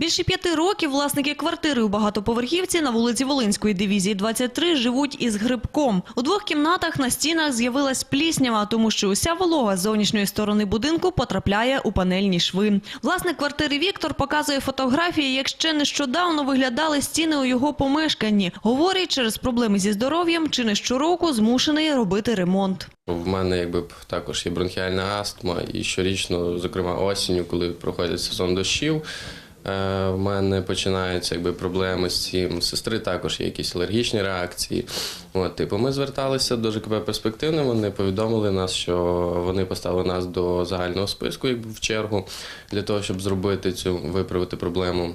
Більше п'яти років власники квартири у багатоповерхівці на вулиці Волинської дивізії 23 живуть із грибком. У двох кімнатах на стінах з'явилась пліснява, тому що уся волога з зовнішньої сторони будинку потрапляє у панельні шви. Власник квартири Віктор показує фотографії, як ще нещодавно виглядали стіни у його помешканні. Говорить, через проблеми зі здоров'ям чи не щороку змушений робити ремонт. В мене якби також є бронхіальна астма, і щорічно, зокрема осінню, коли проходить сезон дощів, в мене починаються якби проблеми з цим. Сестри також є якісь алергічні реакції. От, типу, ми зверталися до ЖКП перспективно. Вони повідомили нас, що вони поставили нас до загального списку, якби в чергу, для того, щоб зробити цю виправити проблему.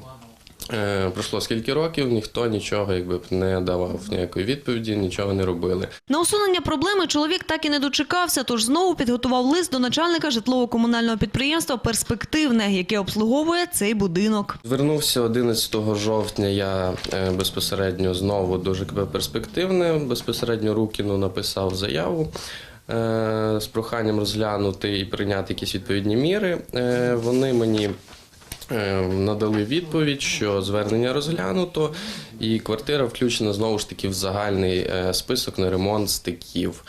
Е, пройшло скільки років, ніхто нічого якби не давав ніякої відповіді, нічого не робили. На усунення проблеми чоловік так і не дочекався, тож знову підготував лист до начальника житлово-комунального підприємства «Перспективне», яке обслуговує цей будинок. Звернувся 11 жовтня я е, безпосередньо знову до ЖКП Перспективне. Безпосередньо Рукіну написав заяву е, з проханням розглянути і прийняти якісь відповідні міри. Вони мені надали відповідь, що звернення розглянуто, і квартира включена знову ж таки в загальний е, список на ремонт стиків.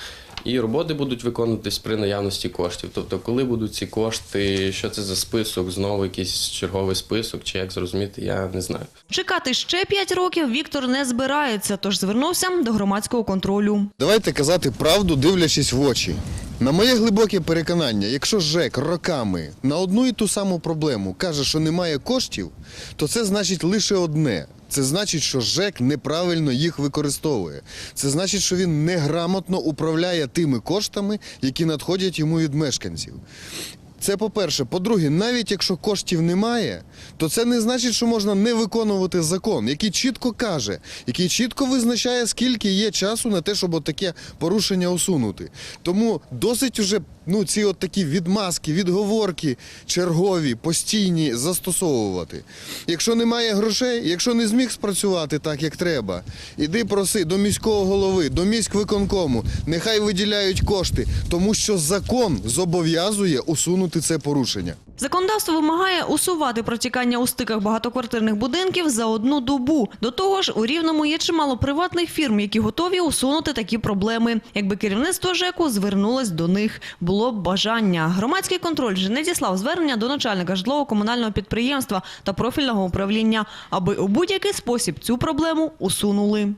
І роботи будуть виконуватись при наявності коштів. Тобто, коли будуть ці кошти, що це за список, знову якийсь черговий список, чи як зрозуміти, я не знаю. Чекати ще п'ять років Віктор не збирається, тож звернувся до громадського контролю. Давайте казати правду, дивлячись в очі. На моє глибоке переконання, якщо ЖЕК роками на одну і ту саму проблему каже, що немає коштів, то це значить лише одне. Це значить, що ЖЕК неправильно їх використовує. Це значить, що він неграмотно управляє тими коштами, які надходять йому від мешканців. Це по-перше. По-друге, навіть якщо коштів немає, то це не значить, що можна не виконувати закон, який чітко каже, який чітко визначає, скільки є часу на те, щоб таке порушення усунути. Тому досить уже ну, ці от такі відмазки, відговорки чергові, постійні застосовувати. Якщо немає грошей, якщо не зміг спрацювати так, як треба, іди проси до міського голови, до міськвиконкому, нехай виділяють кошти, тому що закон зобов'язує усунути це порушення. Законодавство вимагає усувати протікання у стиках багатоквартирних будинків за одну добу. До того ж, у Рівному є чимало приватних фірм, які готові усунути такі проблеми. Якби керівництво ЖЕКу звернулось до них, було б бажання. Громадський контроль же надіслав звернення до начальника житлово-комунального підприємства та профільного управління, аби у будь-який спосіб цю проблему усунули.